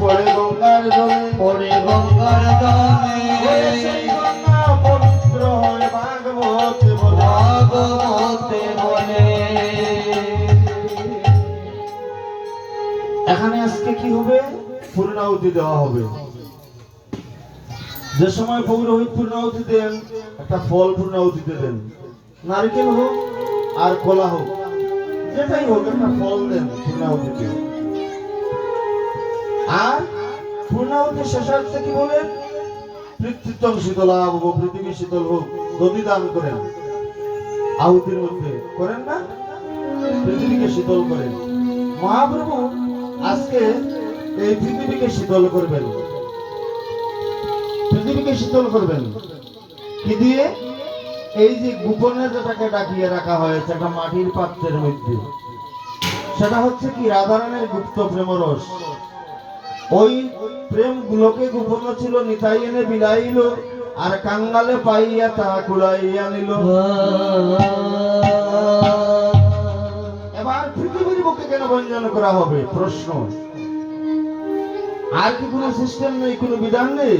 পড়ে গঙ্গার জলে পড়ে গঙ্গার ওরে সেই গঙ্গা পবিত্র হয় ভাগবত বলে। ভাগবতে বলে। এখানে আজকে কি হবে? পূর্ণাহুতি দেওয়া হবে। যে সময় পৌরোহিত পূর্ণাহুতি দেন একটা ফল পূর্ণাহুতিতে দেন। নারকেল হোক আর কলা হোক যেটাই হোক একটা ফল দেন পূর্ণাহুতিতে আর পূর্ণাহুতি শেষার্থে কি বলেন? পৃথিবীতম শীতলা হোক পৃথিবী শীতল হোক নদী দান করেন। আহুতির মধ্যে করেন না? পৃথিবীকে শীতল করেন। মহাপ্রভু আজকে এই পৃথিবীকে শীতল করবেন। পৃথিবীকে শীতল করবেন। কি দিয়ে? এই যে গোপনে যেটাকে ডাকিয়ে রাখা হয়েছে একটা মাটির পাত্রের মধ্যে। সেটা হচ্ছে কি? রাধারানের গুপ্ত প্রেমরস। ওই প্রেম গুলোকে গোপন ছিল, নিতাই এনে বিলাইল, আর কাঙ্গালে পাইয়া তা কুড়াইয়া নিল। এবার পৃথিবীর বুকে কেন বঞ্চন করা হবে? প্রশ্ন। আর কি কোনো সিস্টেম নেই, কোনো বিধান নেই?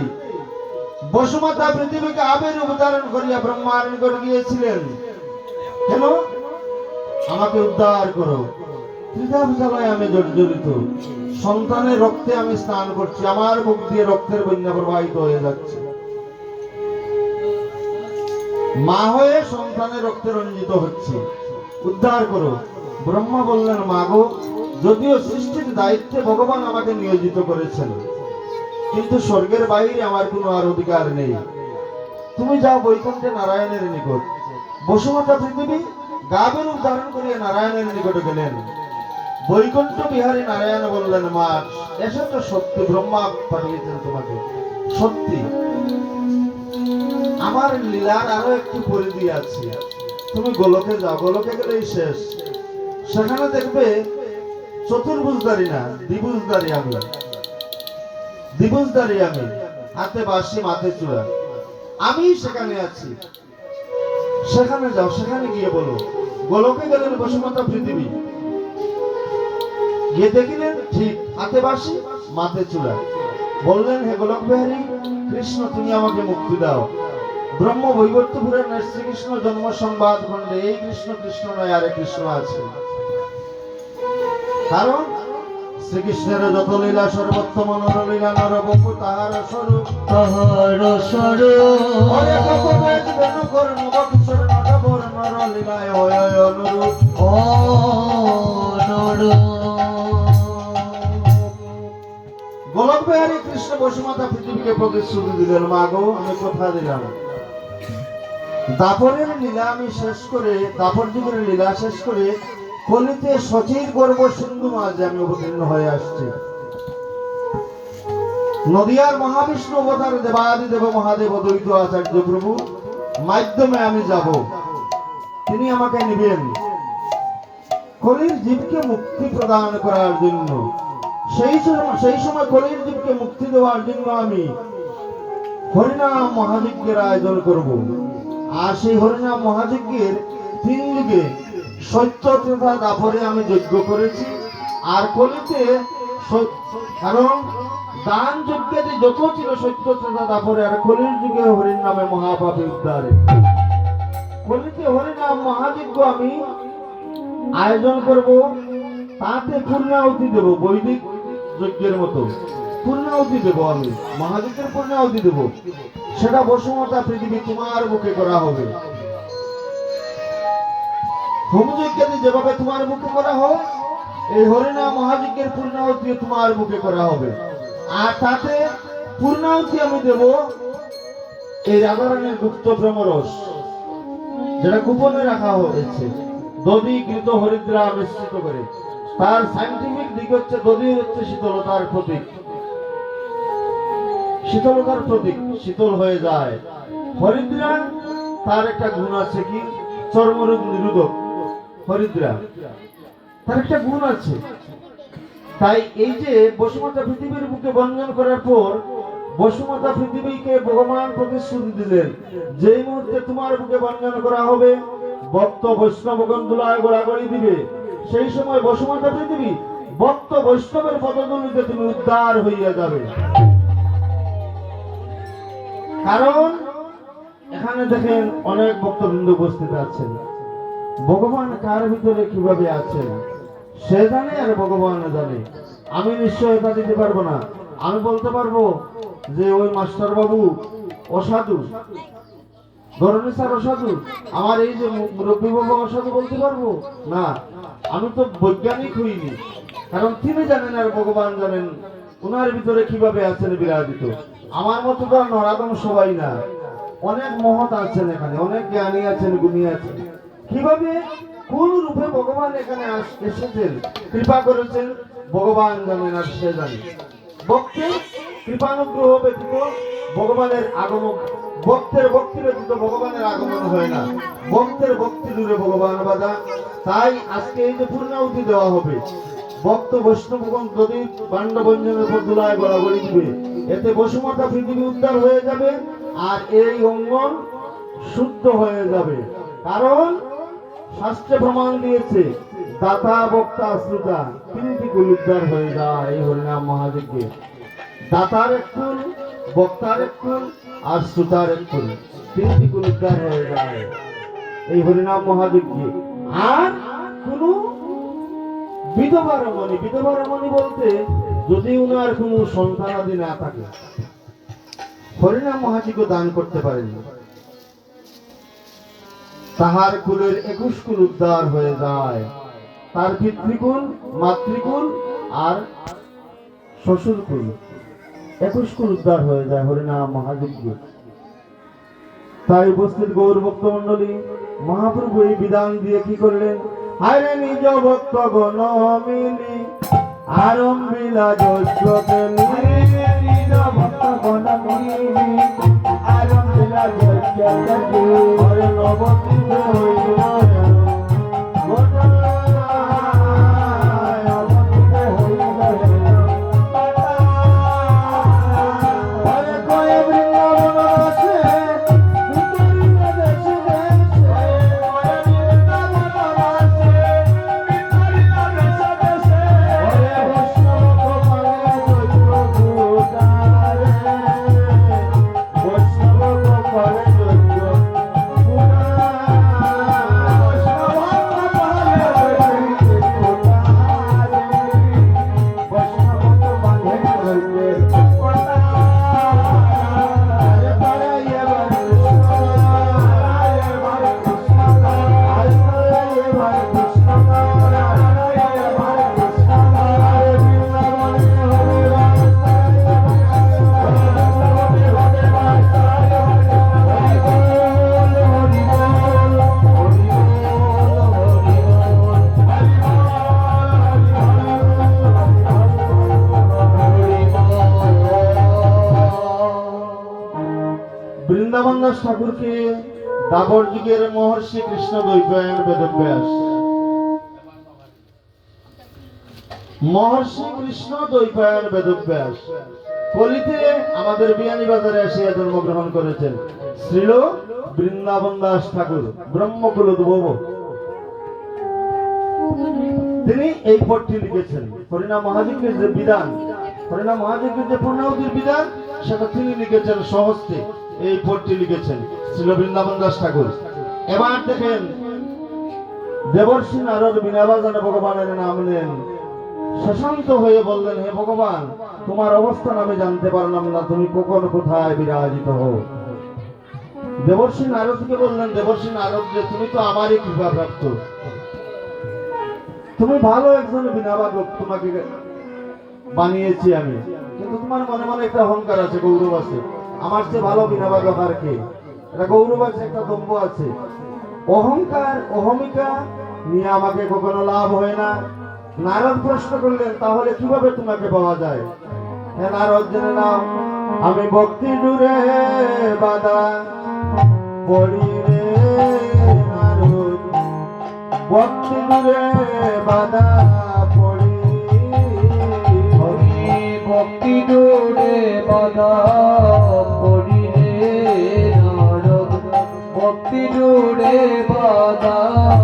বসুমাতা পৃথিবীকে আবের উদাহরণ করিয়া ব্রহ্মারণ করে গিয়েছিলেন। কেন? আমাকে উদ্ধার করো। জ্বালায় আমি জর্জরিত। সন্তানের রক্তে আমি স্নান করছি, আমার মুখ দিয়ে রক্তের বন্যা প্রবাহিত হয়ে যাচ্ছে। মা হয়ে সন্তানের রক্তে রঞ্জিত হচ্ছে। উদ্ধার করো। ব্রহ্মা বললেন মাগো যদিও সৃষ্টির দায়িত্বে ভগবান আমাকে নিয়োজিত করেছেন, কিন্তু স্বর্গের বাইরে আমার কোনো আর অধিকার নেই। তুমি যাও বৈকুণ্ঠে নারায়ণের নিকট। বসুমতা পৃথিবী গাবের উদ্ধারণ করিয়া নারায়ণের নিকটে গেলেন। বৈকুণ্ঠ বিহারী নারায়ণ বললেন, মা, এসে তো সত্যি, ব্রহ্মা পাঠিয়েছেন তোমাকে। সত্যি, আমার লীলার আরও একটি পরিধি আছে। তুমি গোলকে যাও, গোলকে গেলেই শেষ। সেখানে দেখবে চতুর্ভুজদারি না দ্বিভুজদারি আমি। দ্বিভুজদারি আমি, হাতে বাসি মাথে চূড়া। আমি সেখানে আছি। সেখানে যাও, সেখানে গিয়ে বলো, গোলকে গেলেন বসুমতা পৃথিবী। গিয়ে দেখিলেন ঠিক হাতে বাসি মাথে চূড়া বললেন হে গোলক বিহারী কৃষ্ণ তুমি আমাকে মুক্তি দাও। ব্রহ্ম বৈবর্তপুরের শ্রীকৃষ্ণ জন্ম সংবাদ খণ্ডে এই কৃষ্ণ কৃষ্ণ নয় আরে কৃষ্ণ আছে। কারণ শ্রীকৃষ্ণের যত লীলা নরবপু তাহার স্বরূপ তাহার স্বরূপ। অনুরূপ। কৃষ্ণ বসুমাতা পৃথিবীকে প্রতিশ্রুতি দিলেন মাগো আমি কথা দিলাম? দাপরের লীলা আমি শেষ করে, দাপর লীলা শেষ করে কলিতে সচির গর্ব সিন্ধু মাঝে আমি অবতীর্ণ হয়ে আসছি। নদিয়ার মহাবিষ্ণু অবতার দেবাদি দেব মহাদেব দ্বৈত আচার্য প্রভু, মাধ্যমে আমি যাব। তিনি আমাকে নিবেন। কলির জীবকে মুক্তি প্রদান করার জন্য সেই সময় সেই সময় কলির জীবকে মুক্তি দেওয়ার জন্য আমি হরিনাম মহাযজ্ঞের আয়োজন করব। আর সেই হরিনাম মহাযজ্ঞের তিন যুগে সত্য তথা দাপরে আমি যজ্ঞ করেছি। আর কলিতে কারণ দান যজ্ঞে যত ছিল সত্য তথা দাপরে আর কলির যুগে হরির নামে মহাপাপে উদ্ধারে। কলিতে হরিনাম মহাযজ্ঞ আমি আয়োজন করব। তাতে পূর্ণাহুতি দেব, বৈদিক যজ্ঞের মতো। পূর্ণাহুতি দেব আমি। মহাযজ্ঞের পূর্ণাহুতি দেব। সেটা বসুমতা পৃথিবী তোমার বুকে করা হবে। হোমযজ্ঞাদি যেভাবে তোমার বুকে করা হয় এই হরিনাম মহাযজ্ঞের পূর্ণাহুতি তোমার বুকে করা হবে। আর তাতে পূর্ণাহুতি আমি দেব এই রাধারানের গুপ্ত প্রেমরস যেটা গোপনে রাখা হয়েছে। দধি কৃত হরিদ্রা মিশ্রিত করে। তার সাইন্টিফিক দিক হচ্ছে দধি হচ্ছে শীতলতার প্রতীক। শীতলতার প্রতীক শীতল হয়ে যায়। হরিদ্রা, তার একটা গুণ আছে কি? চর্মরোগ নিরোধক। হরিদ্রা, তার একটা গুণ আছে। তাই এই যে বসুমাতা পৃথিবীর বুকে বন্ধন করার পর বসুমাতা পৃথিবীকে ভগবান প্রতিশ্রুতি দিলেন, যেই মুহূর্তে তোমার বুকে বন্ধন করা হবে, ভক্ত বৈষ্ণব গন্ধুলায় গোড়াগড়ি দিবে। সেই সময় বসুমাতা পৃথিবী, ভক্ত বৈষ্ণবের পদগুলিতে তুমি উদ্ধার হইয়া যাবে। কারণ, এখানে দেখেন অনেক ভক্তবৃন্দ উপস্থিত আছেন। ভগবান কার ভিতরে কীভাবে আছেন? সে জানে আর ভগবান জানে। আমি নিশ্চয়তা দিতে পারব না। আমি বলতে পারব যে ওই মাস্টার বাবু অসাধু। ধরনের স্যার অসাধু। আমার এই যে মুরব্বী বাবু অসাধু বলতে পারব? না। আমি তো বৈজ্ঞানিক হইনি। কারণ তিনি জানেন আর ভগবান জানেন ওনার ভিতরে কীভাবে আছেন বিরাজিত। আমার মতো তো নরাদম সবাই না। অনেক মহৎ আছেন এখানে, অনেক জ্ঞানী আছেন, গুণী আছেন। কীভাবে, কোন রূপে ভগবান এখানে এসেছেন? কৃপা করেছেন, ভগবান জানেন আর সে জানে। ভক্তের কৃপানুগ্রহ ব্যতীত ভগবানের আগমন ভক্তের ভক্তি ব্যতীত ভগবানের আগমন হয় না। ভক্তের ভক্তি দূরে ভগবান বাধা। তাই আজকে এই যে পূর্ণাহুতি দেওয়া হবে, ভক্ত বৈষ্ণবগণ যদি পাণ্ডবঞ্জনের উপর দুলায় গড়াগড়ি দিবে। এতে বসুমতা পৃথিবী উদ্ধার হয়ে যাবে আর এই অঙ্গন শুদ্ধ হয়ে যাবে। কারণ শাস্ত্রে প্রমাণ দিয়েছে, দাতা, বক্তা, শ্রোতা তিনটি কুল উদ্ধার হয়ে যায়। এই হরিনাম মহাযজ্ঞে দাতার এক কুল, বক্তার এক কুল আর এক কুল তিনটি কুল উদ্ধার হয়ে যায়। এই হরিনাম মহাযজ্ঞে আর কোন বিধবা রমণী বিধবা রমণী বলতে যদি উনার কোনো সন্তানাদি না থাকে, হরিনাম মহাযজ্ঞ দান করতে পারেন। তাহার কুলের একুশ কুল উদ্ধার হয়ে যায়। তার পিতৃকুল, মাতৃকুল আর শ্বশুর কুল একুশ কুল উদ্ধার হয়ে যায় হরিনাম মহাযজ্ঞ। তাই উপস্থিত গৌর ভক্ত মন্ডলী মহাপ্রভু এই বিধান দিয়ে কি করলেন? আরে নিজ ভক্ত গণ মিলি, আরম্ভিলা যজ্ঞ বৃন্দাবন দাস ঠাকুরকে দাবর যুগের মহর্ষি কৃষ্ণ দ্বৈপায়ন বেদব্যাস মহর্ষি কৃষ্ণ দ্বৈপায়ন বেদব্যাস কলিতে আমাদের বিয়ানী বাজারে এসে জন্মগ্রহণ করেছেন শ্রীল বৃন্দাবন দাস ঠাকুর, ব্রহ্মকুল উদ্ভব। তিনি এই পটটি লিখেছেন। হরিনাম মহাযজ্ঞের যে বিধান, হরিনাম মহাযজ্ঞের যে পূর্ণাহুতির বিধান, সেটা তিনি লিখেছেন সহস্তে। এই পটটি লিখেছেন শ্রীল বৃন্দাবন দাস ঠাকুর। এবার দেখেন দেবর্ষী নারদ বিনা বাজানে ভগবানের নাম নেন। শশান্ত হয়ে বললেন, হে ভগবান, তোমার অবস্থান আমি জানতে পারলাম না, তুমি কখন কোথায় বিরাজিত হও? দেবর্ষী নারদকে বললেন দেবর্ষী নারদ যে, তুমি তো আমারই কৃপা প্রাপ্ত তুমি ভালো একজন বিনাবাদক তোমাকে বানিয়েছি আমি। কিন্তু তোমার মনে মনে একটা অহংকার আছে, গৌরব আছে। আমার চেয়ে ভালো বিনাবাদক আর কে? এটা গৌরব আছে একটা দম্ভ আছে। অহংকার, অহমিকা নিয়ে আমাকে কখনো লাভ হয় না। নারদ প্রশ্ন করলেন, তাহলে কীভাবে তোমাকে পাওয়া যায়? হ্যাঁ নারদ জেনে নাও, আমি ভক্তি দূরে বাধা পড়ি রে নারদ। ভক্তি দূরে বাধা পড়ি ভক্তি দূরে বাধা ভক্তি দূরে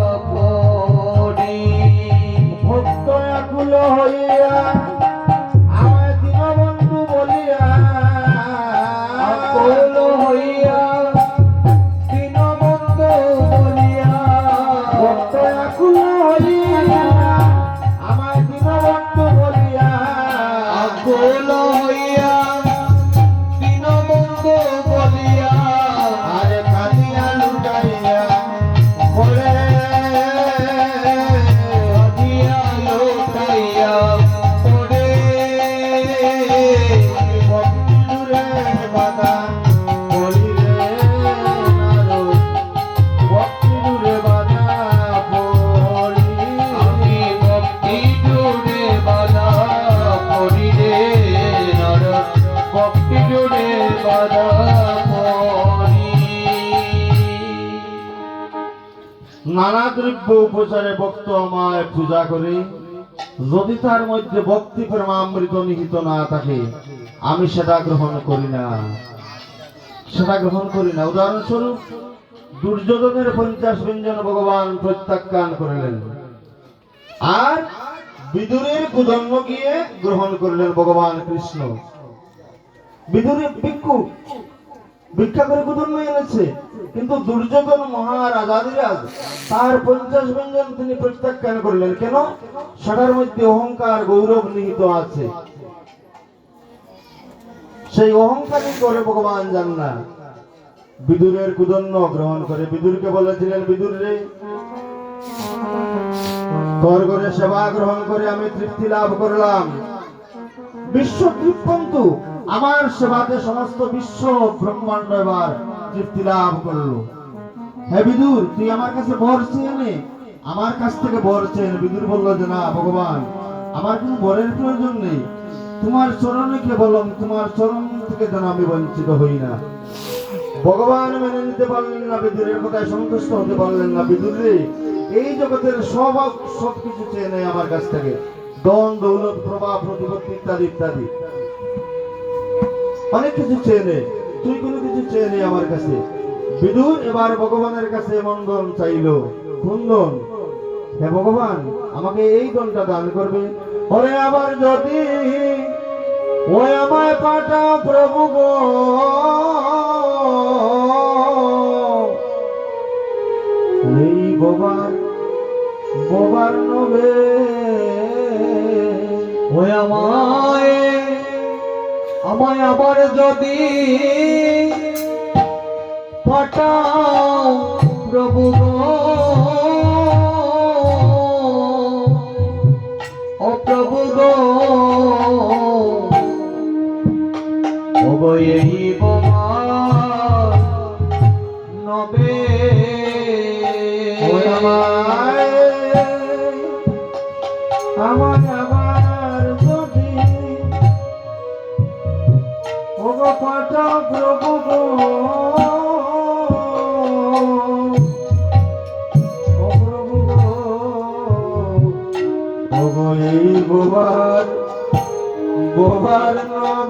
নানা দ্রব্য উপচারে ভক্ত আমায় পূজা করে। যদি তার মধ্যে ভক্তি প্রেমামৃত নিহিত না থাকে, আমি সেটা গ্রহণ করি না। সেটা গ্রহণ করি না। উদাহরণস্বরূপ, দুর্যোধনের পঞ্চাশ ব্যঞ্জন ভগবান প্রত্যাখ্যান করলেন। আর বিদুরের কুদম্ব গিয়ে গ্রহণ করলেন ভগবান কৃষ্ণ। বিদুরের ভিক্ষু, ভিক্ষা করে কুদম্ব এনেছে। কিন্তু দুর্যোধন মহারাজাদিরাজ তার পঞ্চাশ ব্যঞ্জন তিনি প্রত্যাখ্যান করলেন। কেন? সেটার মধ্যে অহংকার, গৌরব নিহিত আছে। সেই অহংকারই করে ভগবান জান না বিদুরের কুদন্য গ্রহণ করে। বিদুরকে বলেছিলেন, বিদুর রে, তোর করে সেবা গ্রহণ করে আমি তৃপ্তি লাভ করলাম। বিশ্ব তৃপ্তন্তু, আমার সেবাতে সমস্ত বিশ্ব ব্রহ্মাণ্ড এবার তৃপ্তি লাভ করল। হে বিদুর, তুই আমার কাছে বর চেয়ে আমার কাছ থেকে বর চেয়ে বিদুর বলল যে না ভগবান, আমার কোনো বরের প্রয়োজন নেই। তোমার চরণে কে বললাম, তোমার চরণ থেকে যেন আমি বঞ্চিত হই না। ভগবান মেনে নিতে পারলেন না বিদুরের কথায় সন্তুষ্ট হতে পারলেন না বিদুর এই জগতের সব সব কিছু চেয়ে নেয় আমার কাছ থেকে। দন দৌলত, প্রভাব, প্রতিপত্তি ইত্যাদি ইত্যাদি। অনেক কিছু চেয়ে নে তুই কোনো কিছু চেয়ে নে আমার কাছে। বিদুর এবার ভগবানের কাছে মন্দন চাইলো। কুন্দন, হে ভগবান, আমাকে এই দনটা দান করবে। পরে আবার যদি ওই আমায় পাঠাও প্রভু গো। এই বোবার বোবার নবে। ওই আমায় আমায় আবার যদি পাঠাও প্রভু ও প্রভু গো। এই আমার